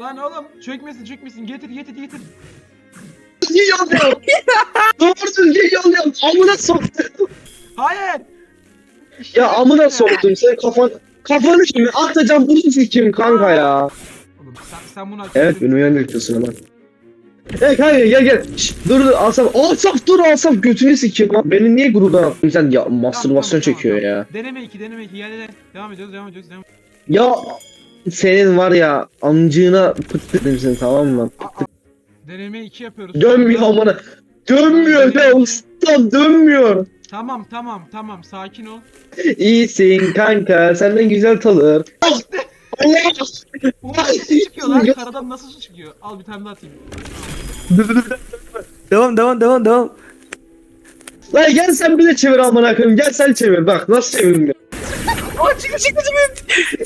Lan oğlum çökmesin çökmesin getir getir getir. Niye yolluyor? Doğru düzgün yolluyor. Amına soktum. Hayır. İşte Ya amına soktum. Sen kafan kafanı şimdi atacağım bunu sikeyim kanka ya. Oğlum sen, sen bunu hak Evet beni uyandırıyorsun ama. Evet kanka gel gel. Şşt, dur dur Asaf. Asaf dur Asaf götünü sikeyim lan. Beni niye gruba attın sen ya mastürbasyon çekiyor ya. Deneme 2 deneme 2 gel gel. Devam ediyoruz devam ediyoruz devam Ya senin var ya amcığına pıt dedim seni tamam mı? Aa. Deneme 2 yapıyoruz. Dönmüyor amına. Dönmüyor be ustam dönmüyor. Tamam tamam tamam sakin ol. İyisin kanka senden güzel. Allah! Bu nasıl çıkıyor lan? Karadan nasıl su çıkıyor? Al bir tane daha atayım. Dur, dur, dur. Devam devam devam devam. Lan gel sen bir de çevir amına koyayım. Gel sen çevir bak nasıl çevirdin. Aa çıktı çıktı çıktı.